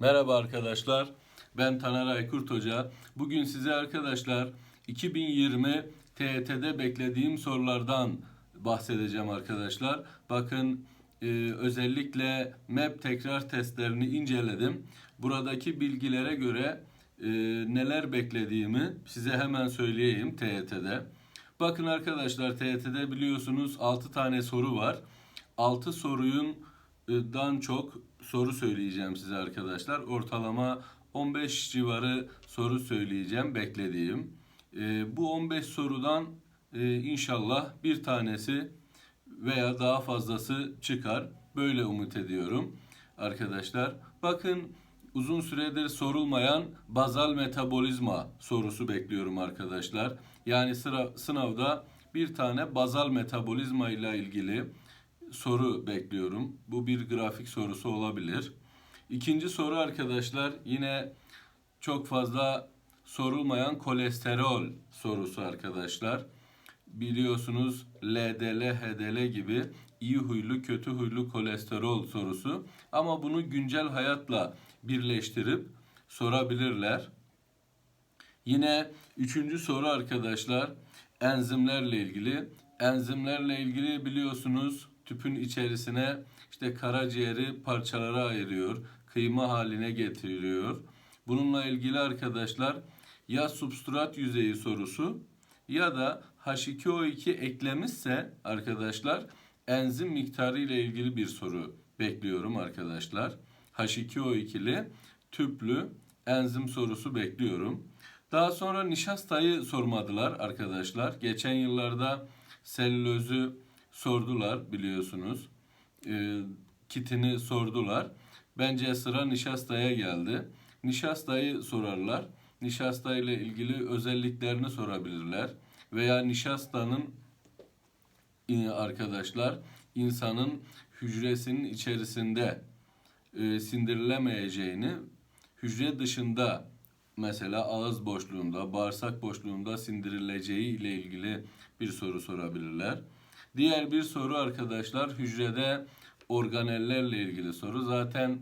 Merhaba arkadaşlar. Ben Taner Aykurt Hoca. Bugün size arkadaşlar 2020 TET'de beklediğim sorulardan bahsedeceğim arkadaşlar. Bakın e, özellikle MEP tekrar testlerini inceledim. Buradaki bilgilere göre e, neler beklediğimi size hemen söyleyeyim TET'de. Bakın arkadaşlar TET'de biliyorsunuz 6 tane soru var. 6 soruyun dan çok soru söyleyeceğim size arkadaşlar. Ortalama 15 civarı soru söyleyeceğim beklediğim. Ee, bu 15 sorudan e, inşallah bir tanesi veya daha fazlası çıkar. Böyle umut ediyorum arkadaşlar. Bakın uzun süredir sorulmayan bazal metabolizma sorusu bekliyorum arkadaşlar. Yani sıra, sınavda bir tane bazal metabolizma ile ilgili soru bekliyorum. Bu bir grafik sorusu olabilir. İkinci soru arkadaşlar yine çok fazla sorulmayan kolesterol sorusu arkadaşlar. Biliyorsunuz LDL, HDL gibi iyi huylu, kötü huylu kolesterol sorusu. Ama bunu güncel hayatla birleştirip sorabilirler. Yine üçüncü soru arkadaşlar enzimlerle ilgili. Enzimlerle ilgili biliyorsunuz tüpün içerisine işte karaciğeri parçalara ayırıyor, kıyma haline getiriyor. Bununla ilgili arkadaşlar ya substrat yüzeyi sorusu ya da H2O2 eklemişse arkadaşlar enzim miktarı ile ilgili bir soru bekliyorum arkadaşlar. H2O2'li tüplü enzim sorusu bekliyorum. Daha sonra nişastayı sormadılar arkadaşlar. Geçen yıllarda selülozü sordular biliyorsunuz. E, kitini sordular. Bence sıra nişastaya geldi. Nişastayı sorarlar. Nişasta ile ilgili özelliklerini sorabilirler. Veya nişastanın e, arkadaşlar insanın hücresinin içerisinde e, sindirilemeyeceğini hücre dışında mesela ağız boşluğunda, bağırsak boşluğunda sindirileceği ile ilgili bir soru sorabilirler. Diğer bir soru arkadaşlar hücrede organellerle ilgili soru. Zaten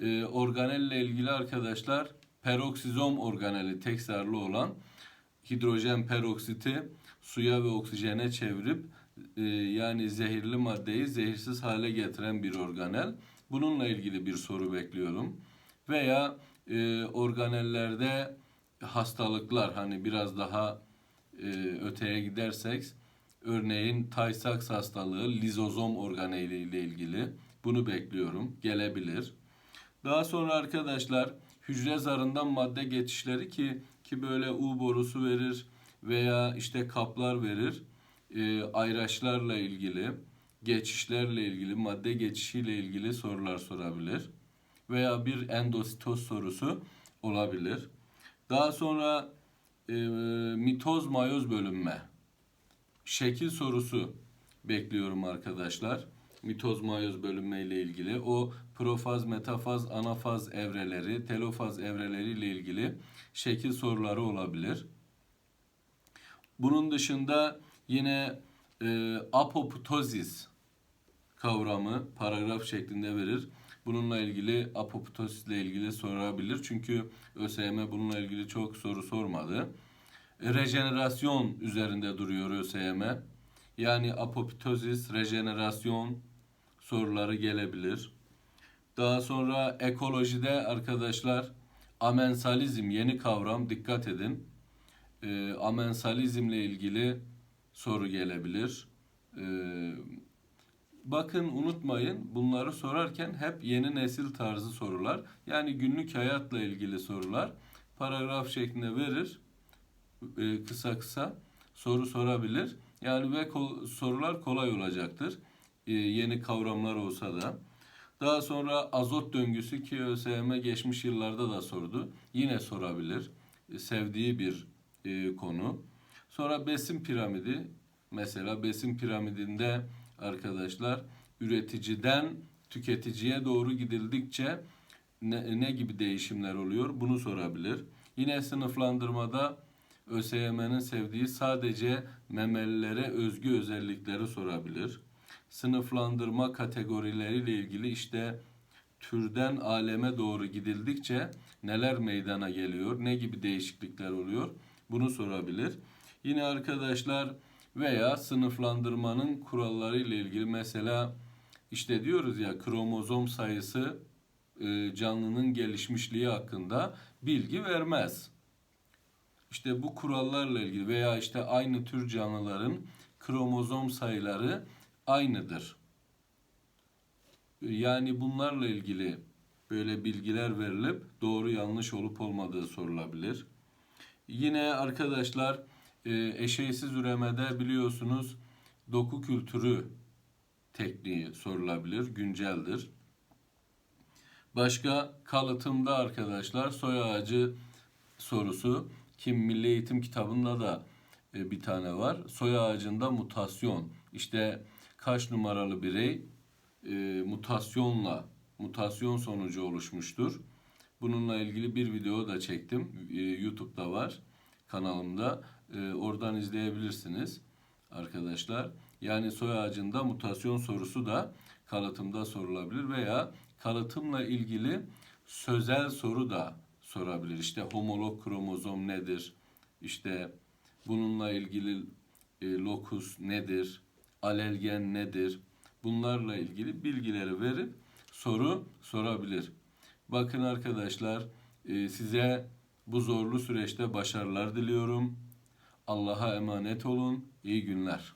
e, organelle ilgili arkadaşlar peroksizom organeli tekrarlı olan hidrojen peroksiti suya ve oksijene çevirip e, yani zehirli maddeyi zehirsiz hale getiren bir organel. Bununla ilgili bir soru bekliyorum. Veya e, organellerde hastalıklar hani biraz daha e, öteye gidersek Örneğin Tay-Sachs hastalığı lizozom organeli ile ilgili bunu bekliyorum. Gelebilir. Daha sonra arkadaşlar hücre zarından madde geçişleri ki ki böyle U borusu verir veya işte kaplar verir. E, ayraçlarla ilgili, geçişlerle ilgili, madde geçişiyle ilgili sorular sorabilir. Veya bir endositoz sorusu olabilir. Daha sonra e, mitoz mayoz bölünme şekil sorusu bekliyorum arkadaşlar. Mitoz mayoz bölünme ile ilgili o profaz, metafaz, anafaz evreleri, telofaz evreleri ile ilgili şekil soruları olabilir. Bunun dışında yine e, apoptozis kavramı paragraf şeklinde verir. Bununla ilgili apoptozis ile ilgili sorabilir. Çünkü ÖSYM bununla ilgili çok soru sormadı rejenerasyon üzerinde duruyor ÖSYM. Yani apoptozis, rejenerasyon soruları gelebilir. Daha sonra ekolojide arkadaşlar amensalizm yeni kavram dikkat edin. E, amensalizmle ilgili soru gelebilir. E, bakın unutmayın bunları sorarken hep yeni nesil tarzı sorular. Yani günlük hayatla ilgili sorular paragraf şeklinde verir e, kısa kısa soru sorabilir. Yani ve kol, sorular kolay olacaktır. E, yeni kavramlar olsa da. Daha sonra azot döngüsü ki ÖSYM geçmiş yıllarda da sordu. Yine sorabilir. E, sevdiği bir e, konu. Sonra besin piramidi. Mesela besin piramidinde arkadaşlar üreticiden tüketiciye doğru gidildikçe ne, ne gibi değişimler oluyor? Bunu sorabilir. Yine sınıflandırmada ÖSYM'nin sevdiği sadece memelilere özgü özellikleri sorabilir. Sınıflandırma kategorileriyle ilgili işte türden aleme doğru gidildikçe neler meydana geliyor, ne gibi değişiklikler oluyor bunu sorabilir. Yine arkadaşlar veya sınıflandırmanın kuralları ile ilgili mesela işte diyoruz ya kromozom sayısı e, canlının gelişmişliği hakkında bilgi vermez. İşte bu kurallarla ilgili veya işte aynı tür canlıların kromozom sayıları aynıdır. Yani bunlarla ilgili böyle bilgiler verilip doğru yanlış olup olmadığı sorulabilir. Yine arkadaşlar e, eşeysiz üremede biliyorsunuz doku kültürü tekniği sorulabilir, günceldir. Başka kalıtımda arkadaşlar soy ağacı sorusu kim Milli Eğitim kitabında da e, bir tane var. Soy ağacında mutasyon. İşte kaç numaralı birey e, mutasyonla mutasyon sonucu oluşmuştur. Bununla ilgili bir video da çektim. E, YouTube'da var kanalımda. E, oradan izleyebilirsiniz arkadaşlar. Yani soy ağacında mutasyon sorusu da kalıtımda sorulabilir veya kalıtımla ilgili sözel soru da sorabilir. İşte homolog kromozom nedir? İşte bununla ilgili e, lokus nedir? Alelgen nedir? Bunlarla ilgili bilgileri verip soru sorabilir. Bakın arkadaşlar e, size bu zorlu süreçte başarılar diliyorum. Allah'a emanet olun. İyi günler.